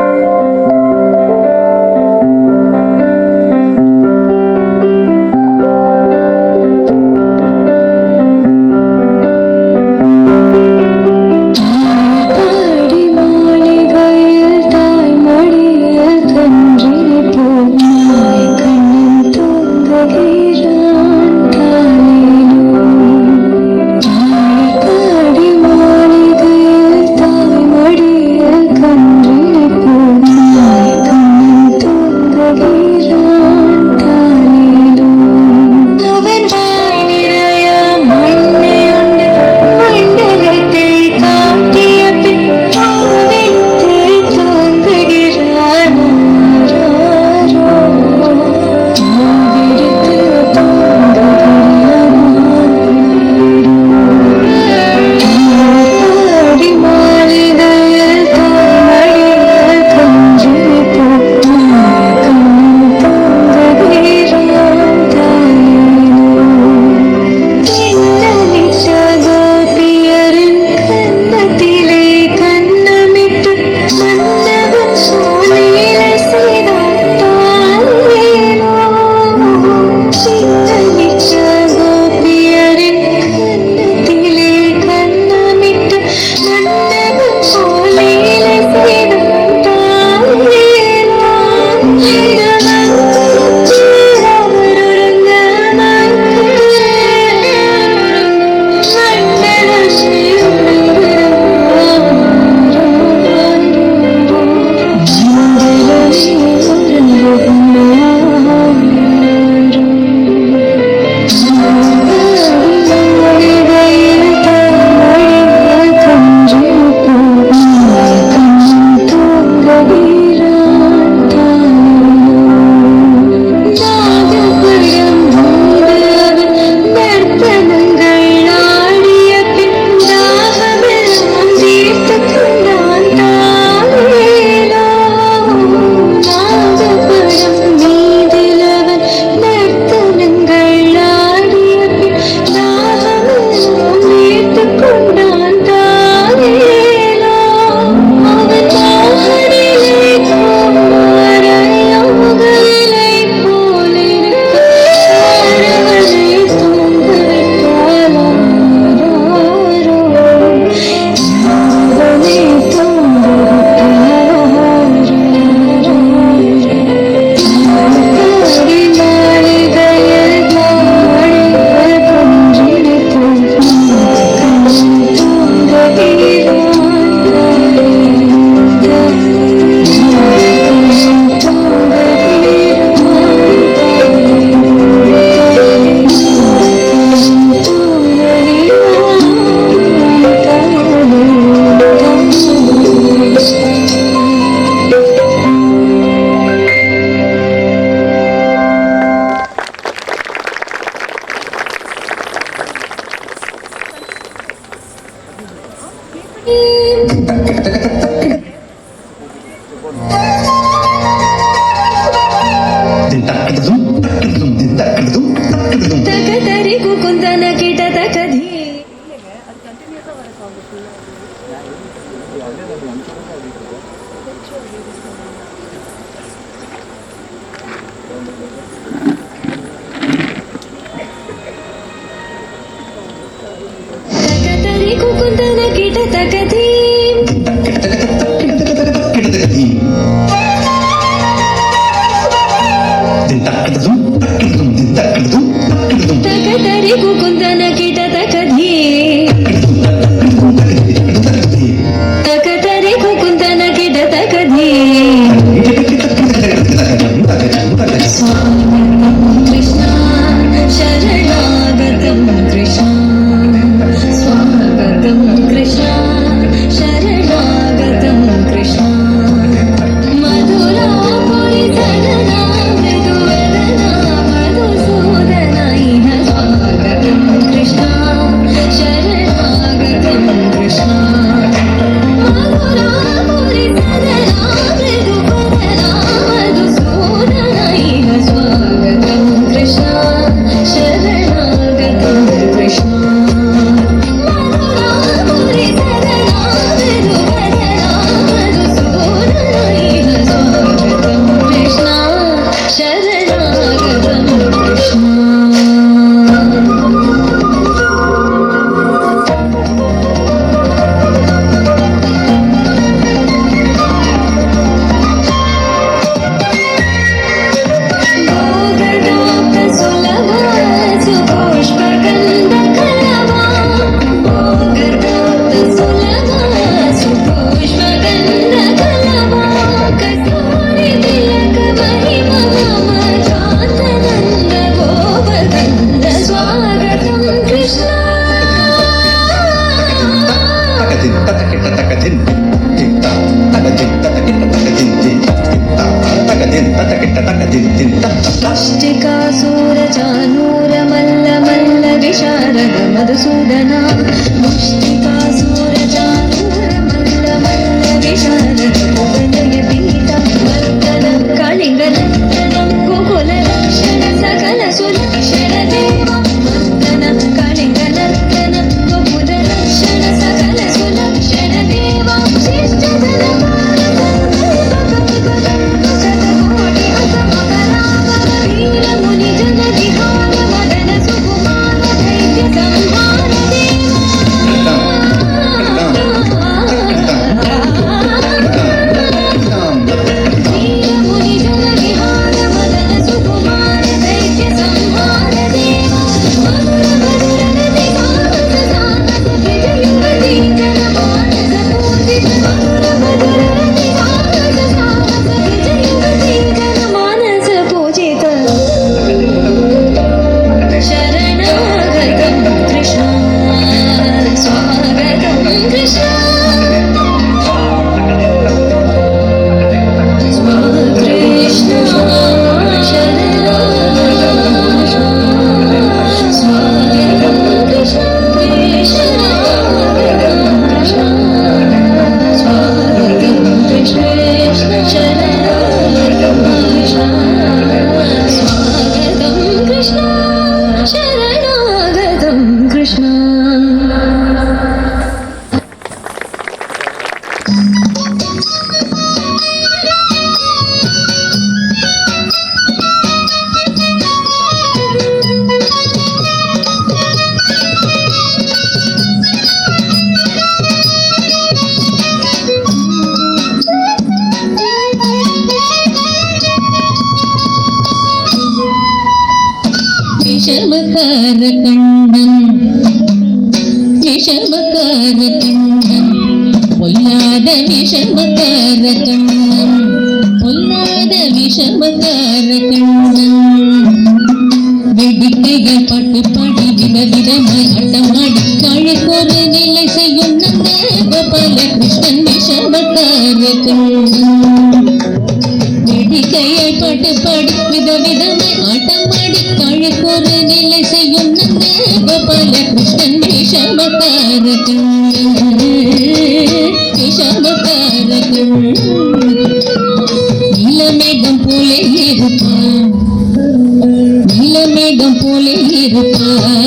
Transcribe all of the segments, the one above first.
பாடி you. కుందనకి Vishamakkara Kannan Vishamakkara Kannan பொல்லாத விஷமக்கார கண்ணன் பொல்லாத விஷமக்கார கண்ணன் வெடிக்கைகள் பாட்டு பாடி விதவிதமாய் ஆட்டமாடி காழுக்கொரு நிலை செய்யும் நந்த கோபால கிருஷ்ணன் விஷமக்கார கண்ணன் கையை பாட்டு பாடி. விதவிதமாய் ஆட்டமாடி கழுக்கொரு நிலை செய்யும் கோபால கிருஷ்ணன் விஷமக்கார விஷமக்கார நீலமேகம் போலே இருப்பான். நீலமேகம் போலே இருப்பான்.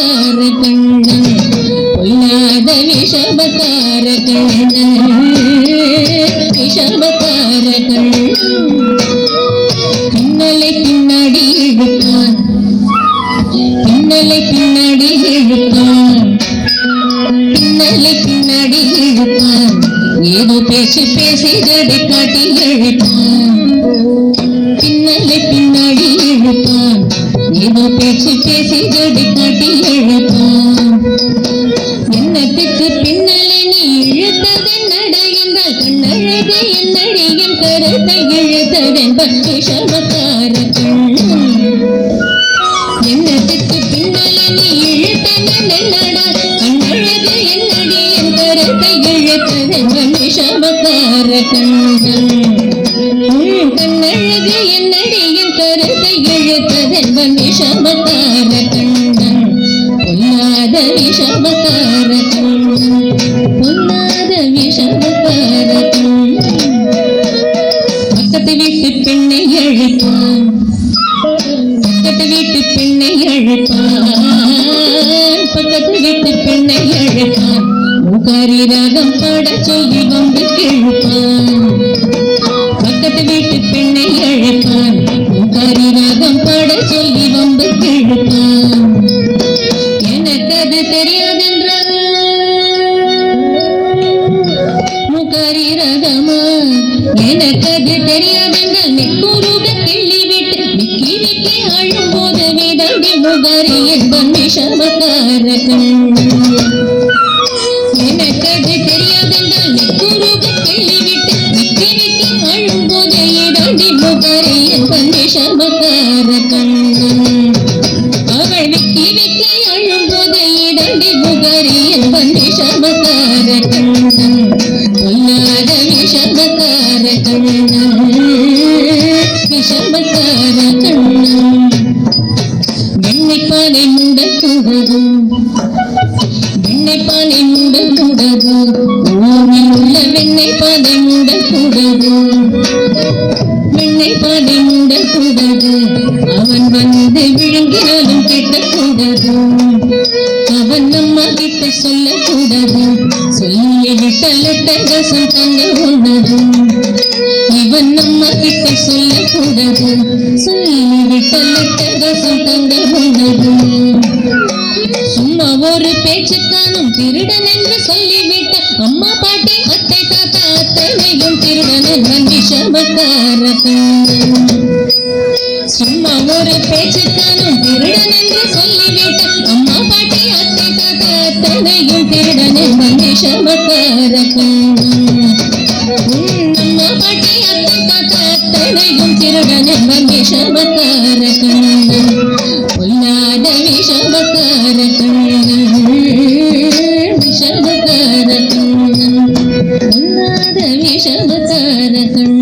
விஷமக்கார கண்ணன் பொல்லாத விஷமக்கார கண்ணன் விஷமக்கார கண்ணன் பின்னலை பின்னாடி இழுத்தான் பின்னலை பின்னாடி இழுத்தான் பின்னலை பின்னாடி இழுத்தான் ஏதோ பேச்சு பேசி ஜடி காட்டி இழுத்தான் பின்னலை பின்னாடி இழுத்தான். ஏதோ பேச்சு பேசி ஜடி காட்டி எழுப்பும் எண்ணத்துக்கு பின்னலை நீ இழுத்ததென்னட என்றால் கண்ணழகு என்னடியும் கருத்தை இழுத்ததன் விஷமக்கார கண்ணன் எண்ணத்துக்கு பின்னலை நீ இழுத்தது இழுத்ததென்னடா கண்ணழகு என்னடி கருத்தை இழுத்ததன் விஷமக்கார கண்ணன் உம் இழுத்ததென்ப விஷமக்கார கண்ணன் பொல்லாத விஷமக்கார கண்ணன் பொல்லாத விஷமக்கார கண்ணன் பக்கத்து வீட்டு பெண்ணை அழைப்பான் பக்கத்து வீட்டு பெண்ணை அழைப்பான் பக்கத்து வீட்டு பெண்ணை ராகம் பாட சொல்லி வந்து பக்கத்து வீட்டு பெண்ணை அழைப்பான் சொல்லி எனக்கு அது தெரியாதென்றால்? முகரி ரகமா? எனக்கு அது தெரியாதென்றால் நெக்குருக கிள்ளி விட்டு நிக்கி நிக்க முகரி என்பன் விஷமக்கார கண்ணன் எனக்கது தெரியாதென்றால் நெக்குருக கேள்விவிட்டு விக்கி விக்கி அழும்போது இடண்டி முகரி என்பன் விஷமக்கார என்பன் கண்ணன் பொல்லாத விஷமக்கார கண்ணன் விஷமக்கார கண்ணன் வெண்ணைப்பானை முண்டக்கூடது வெண்ணைப்பானை முண்டக்கூடது ஊரில் உள்ள வெண்ணைப்பானை முண்டக்கூடது வெண்ணைப்பானை முண்டக்கூடது அவன் வந்து விழுங்கினாலும் கிட்டக்கூடாது. அம்மா சொல்லக்கூடாது சொல்லிய விட்டலட்ட சொல்றாங்க உள்ளது இவன் நம்ம கிட்ட சொல்லக்கூடாது சொல்லி விட்டலட்ட சொல்றாங்க உள்ளது சும்மா ஒரு பேச்சுக்கானும் திருடன் என்று சொல்லிவிட்ட அம்மா பாட்டி அத்தை தாத்தா அத்தனையும் திருடன் என்பன் താരകൾ